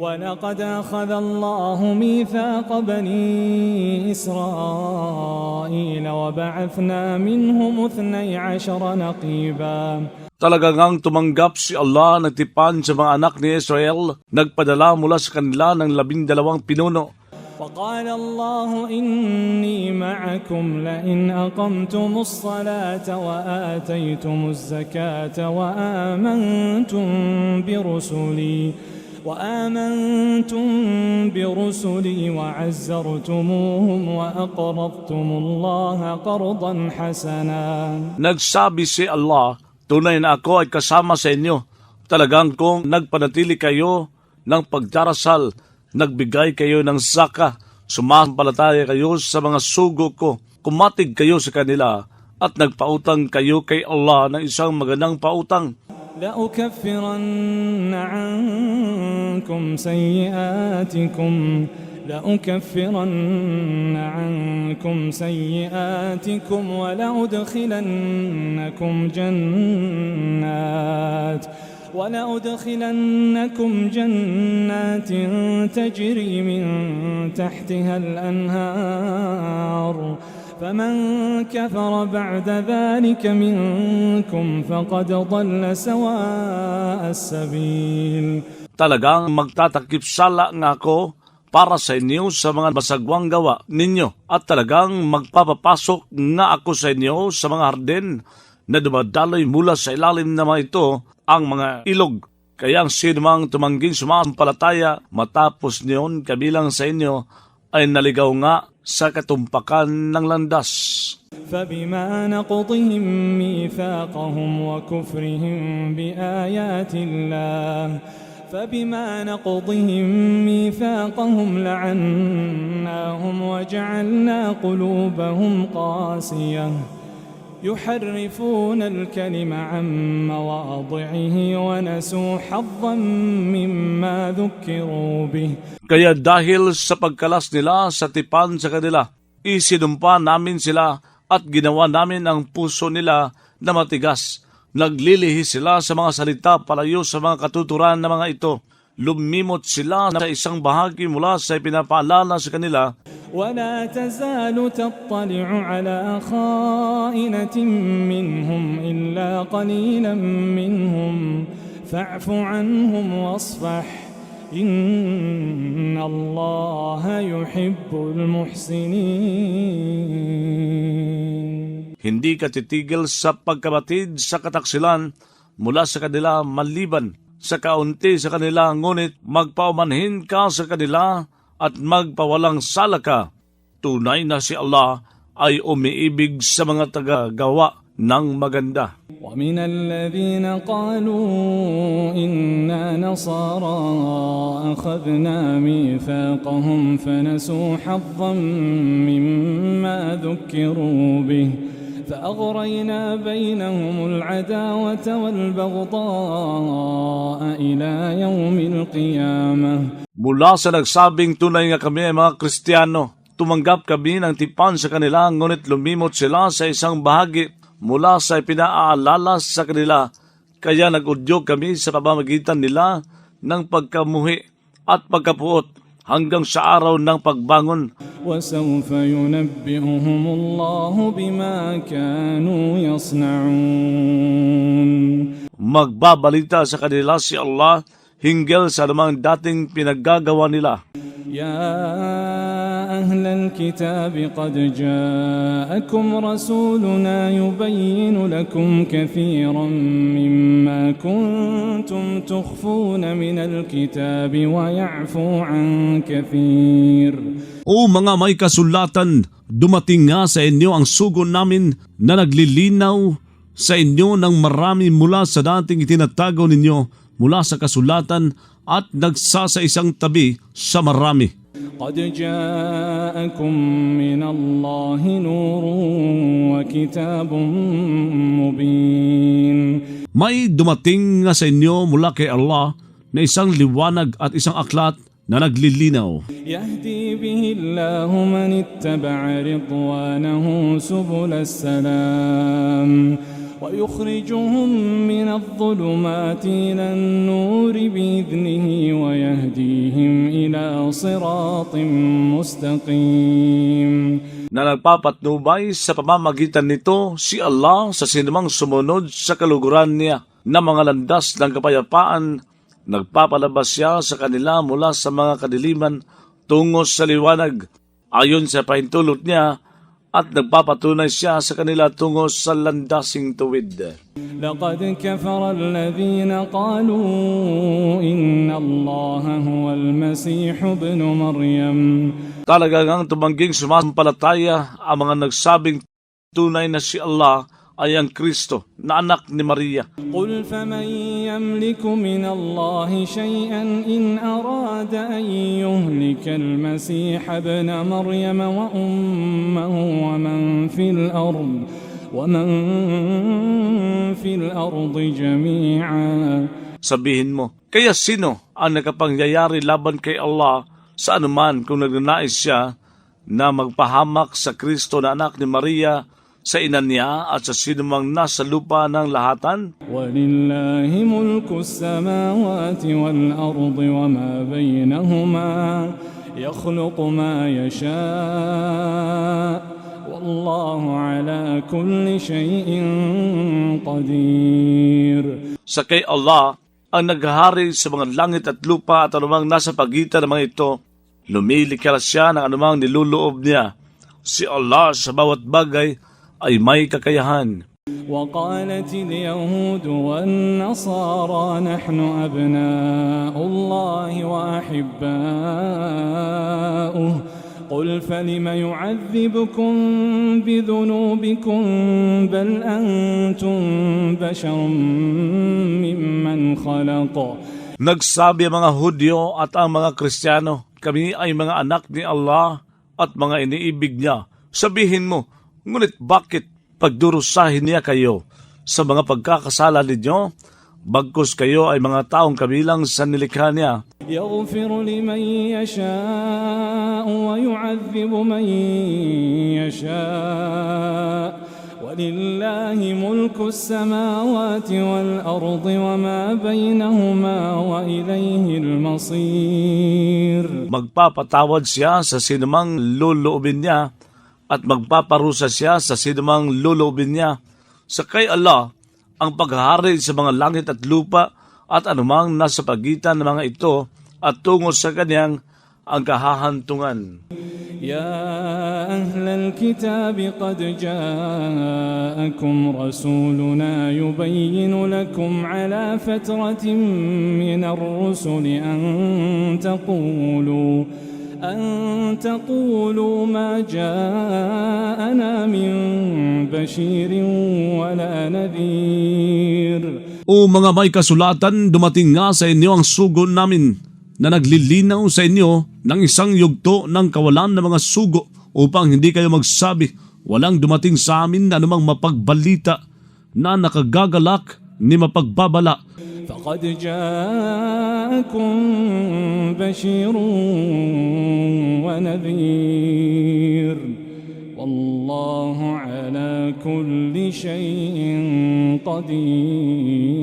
ولقد أخذ الله ميثاق بني إسرائيل وبعثنا منهم اثني عشر نقيبا Talaga ngang tumanggap si Allah nagtipan sa mga anak ni Israel, nagpadala mula sa kanila ng labindalawang pinuno. وقال الله إني معكم لئن أقمتم الصلاة وآتيتم الزكاة وآمنتم برسلي وآمنتم برسلي وعزرتموهم وأقرضتم الله قرضا حسنا Nagsabi si Allah, tunay na ako ay kasama sa inyo. Talagang kung nagpanatili kayo ng pagdarasal, nagbigay kayo ng zaka, sumampalataya kayo sa mga sugo ko, kumatig kayo sa kanila, at nagpautang kayo kay Allah ng isang magandang pautang. لأكفرن عنكم سيئاتكم لأكفرن عنكم سيئاتكم ولأدخلنكم جنات ولأدخلنكم جنات تجري من تحتها الأنهار. فمن كفر بعد ذلك منكم فقد ضل سواء السبيل Talagang magtatakip sala nga ako para sa inyo sa mga basagwang gawa ninyo at talagang magpapapasok nga ako sa inyo sa mga hardin na dumadaloy mula sa ilalim na mga ito ang mga ilog. Kaya ang sino mang tumangging sumasampalataya matapos niyon kabilang sa inyo ay naligaw nga sa katumpakan ng landas. فبما نقضهم ميثاقهم وكفرهم بآيات الله فبما نقضهم ميثاقهم لعناهم وجعلنا قلوبهم قاسية يحرفون الكلم عن مواضعه ونسوا حظا مما ذكروا به Kaya dahil sa pagkalas nila sa tipan sa kanila, isinumpa namin sila at ginawa namin ang puso nila na matigas. Naglilihi sila sa mga salita palayo sa mga katuturan ng mga ito. Lumimot sila sa isang bahagi mula sa pinapaalala sa kanila ولا تزال تطلع على خائنة منهم إلا قليلا منهم فاعف عنهم واصفح إن الله يحب المحسنين Hindi ka titigil sa pagkabatid sa kataksilan mula sa kanila maliban sa kaunti sa kanila ngunit magpaumanhin ka sa kanila at magpawalang sala ka. Tunay na si Allah ay umiibig sa mga tagagawa ng maganda. ومن الذين قالوا إنا نصارى أخذنا ميثاقهم فنسوا حظا مما ذكروا به فأغرينا بينهم العداوة والبغضاء إلى يوم القيامة Mula sa nagsabing tunay nga kami ay mga Kristiyano, tumanggap kami ng tipan sa kanila ngunit lumimot sila sa isang bahagi mula sa ipinaaalala sa kanila. Kaya nagudyog kami sa pamamagitan nila ng pagkamuhi at pagkapuot hanggang sa araw ng pagbangon. وسوف ينبئهم الله بما كانوا يصنعون Magbabalita sa kanila si Allah hinggil sa namang dating pinaggagawa nila. يا أهل الكتاب قد جاءكم رسولنا يبين لكم كثيرا مما كنتم تخفون من الكتاب ويعفو عن كثير O mga may kasulatan, dumating nga sa inyo ang sugo namin na naglilinaw sa inyo ng marami mula sa dating itinatago ninyo mula sa kasulatan at nagsasa isang tabi sa marami. قد جاءكم من الله نور وكتاب مبين May dumating nga sa inyo mula kay Allah na isang liwanag at isang aklat na naglilinaw. يهدي به الله من اتبع رضوانه سبل السلام ويخرجهم من الظلمات إلى النور بإذنه ويهديهم إلى صراط مستقيم na nagpapatnubay sa pamamagitan nito si Allah sa sinumang sumunod sa kaluguran niya na mga landas ng kapayapaan, nagpapalabas siya sa kanila mula sa mga kadiliman tungo sa liwanag. Ayon sa pahintulot niya at nagpapatunay siya sa kanila tungo sa landasing tuwid. لقد كفر الذين قالوا إن الله هو المسيح ابن مريم Talagang ang tumangging sumasampalataya ang mga nagsabing tunay na si Allah ay ang Kristo na anak ni Maria. قل فمن يملك من الله شيئا إن أراد أن يهلك المسيح ابن مريم وأمه ومن في الأرض ومن في الأرض جميعا Sabihin mo, kaya sino ang nakapangyayari laban kay Allah sa anuman kung nagnanais siya na magpahamak sa Kristo na anak ni Maria sa ina niya at sa sinumang nasa lupa ng lahatan? ولله ملك السماوات والأرض وما بينهما يخلق ما يشاء والله على كل شيء قدير Sa kay Allah ang naghahari sa mga langit at lupa at anumang nasa pagitan ng mga ito, lumilikha siya ng anumang niluloob niya. Si Allah sa bawat bagay ay may kakayahan. وقالت اليهود والنصارى نحن أبناء الله وأحباؤه قل فلم يعذبكم بذنوبكم بل أنتم بشر ممن خلق Nagsabi ang mga Hudyo at ang mga Kristiyano, kami ay mga anak ni Allah at mga iniibig niya. Sabihin mo, ngunit bakit pagdurusahin niya kayo sa mga pagkakasala ninyo? Bagkus kayo ay mga taong kabilang sa nilikha niya. يغفر لمن يشاء ويعذب من يشاء ولله ملك السماوات والأرض وما بينهما وإليه المصير Magpapatawad siya sa sinumang luluubin niya at magpaparusa siya sa sinumang luluubin niya. Sa kay Allah, ang paghahari sa mga langit at lupa at anumang nasa pagitan ng mga ito at tungo sa kanyang ang kahahantungan. يا أهل الكتاب قد جاءكم رسولنا يبين لكم على فترة من الرسل أن تقولوا أن تقولوا ما جاءنا من بشير ولا نذير O mga may kasulatan, dumating nga sa inyo ang sugo namin na naglilinaw sa inyo ng isang yugto ng kawalan ng mga sugo upang hindi kayo magsabi, walang dumating sa amin na anumang mapagbalita na nakagagalak ni mapagbabala. فقد جاءكم بشير ونذير والله على كل شيء قدير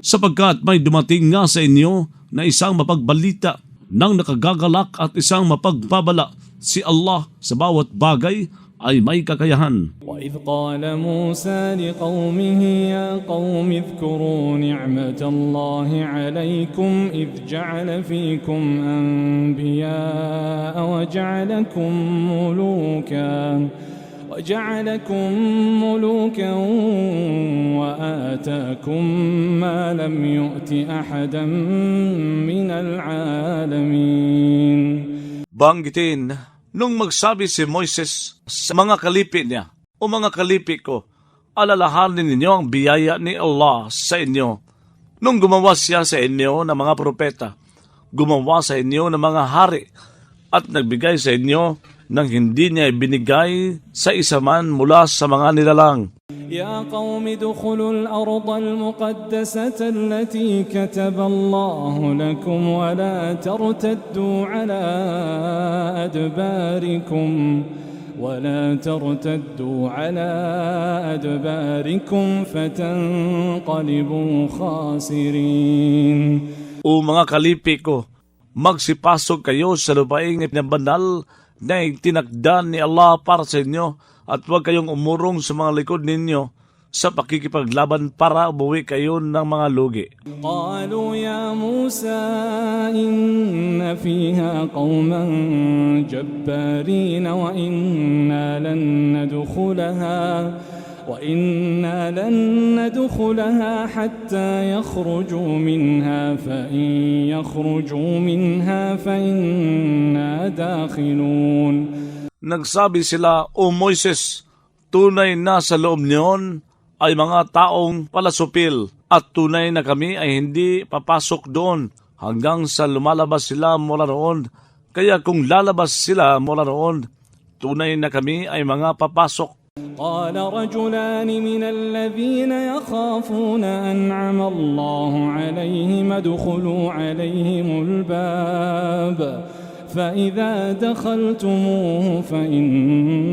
sapagkat may dumating nga sa inyo na isang mapagbalita ng nakagagalak at isang mapagbabala si Allah sa bawat bagay ay may kakayahan. وإذ قال موسى لقومه يا قوم اذكروا نعمة الله عليكم إذ جعل فيكم أنبياء وجعلكم ملوكا وجعلكم ملوكا وآتاكم ما لم يؤت أحدا من العالمين Banggitin, nung magsabi si Moises sa mga kalipi niya, O mga kalipi ko, alalahanin ninyo ang biyaya ni Allah sa inyo. Nung gumawa siya sa inyo ng mga propeta, gumawa sa inyo ng mga hari, at nagbigay sa inyo nang hindi niya ibinigay sa isa man mula sa mga nilalang. يا قوم ادخلوا الأرض المقدسة التي كتب الله لكم ولا ترتدوا على أدباركم ولا ترتدوا على أدباركم فتنقلبوا خاسرين O mga kalipi ko, magsipasok kayo sa lupaing na banal na itinakdan ni Allah para sa inyo at huwag kayong umurong sa mga likod ninyo sa pakikipaglaban para umuwi kayo ng mga lugi. Qalu ya Musa, inna fiha qawman jabbarina wa inna lan nadkhulaha وإنا لن ندخلها حتى يخرجوا منها فإن يخرجوا منها فإنا داخلون Nagsabi sila, O Moises, tunay na sa loob niyon ay mga taong palasupil at tunay na kami ay hindi papasok doon hanggang sa lumalabas sila mula roon. Kaya kung lalabas sila mula roon, tunay na kami ay mga papasok. قال رجلان من الذين يخافون أنعم الله عليهم ادخلوا عليهم الباب فإذا دخلتموه فإنكم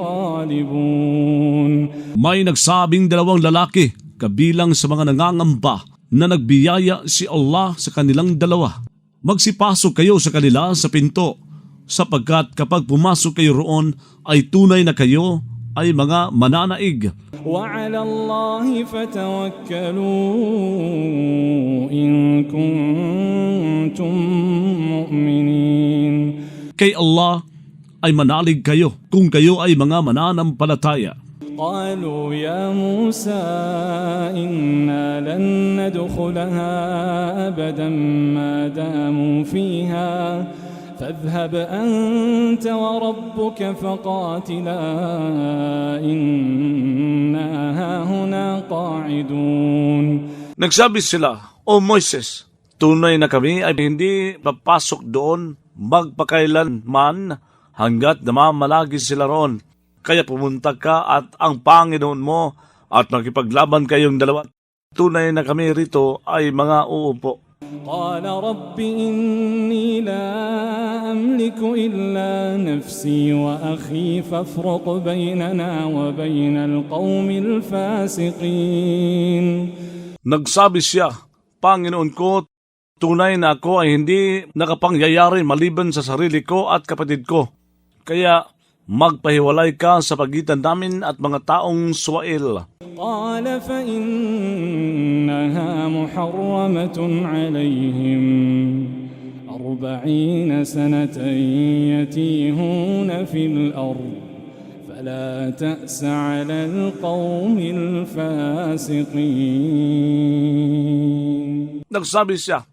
غالبون May nagsabing dalawang lalaki kabilang sa mga nangangamba na nagbiyaya si Allah sa kanilang dalawa. Magsipasok kayo sa kanila sa pinto sapagkat kapag pumasok kayo roon ay tunay na kayo ay mga mananaig. وعلى الله فتوكلوا إن كنتم مؤمنين Kay Allah ay manalig kayo kung kayo ay mga mananampalataya. قالوا يا موسى إنا لن ندخلها أبدا ما داموا فيها فاذهب أنت وربك فقاتلا إنا هاهنا قاعدون Nagsabi sila, O Moises, tunay na kami ay hindi papasok doon magpakailan man hanggat namamalagi sila roon. Kaya pumunta ka at ang Panginoon mo at makipaglaban kayong dalawa. Tunay na kami rito ay mga uupo. قال رب إني لا أملك إلا نفسي وأخي فافرق بيننا وبين القوم الفاسقين Nagsabi siya, Panginoon ko, tunay na ako ay hindi nakapangyayari maliban sa sarili ko at kapatid ko. Kaya magpahiwalay ka sa pagitan namin at mga taong Suwail. قال فإنها محرمة عليهم أربعين سنة يتيهون في الأرض فلا تأس على القوم الفاسقين Nagsabi siya,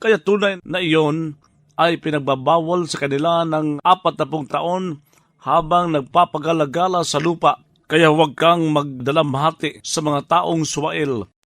kaya tunay na iyon ay pinagbabawal sa kanila ng apat na pung taon habang nagpapagalagala sa lupa. Kaya huwag kang magdalamhati sa mga taong Suwail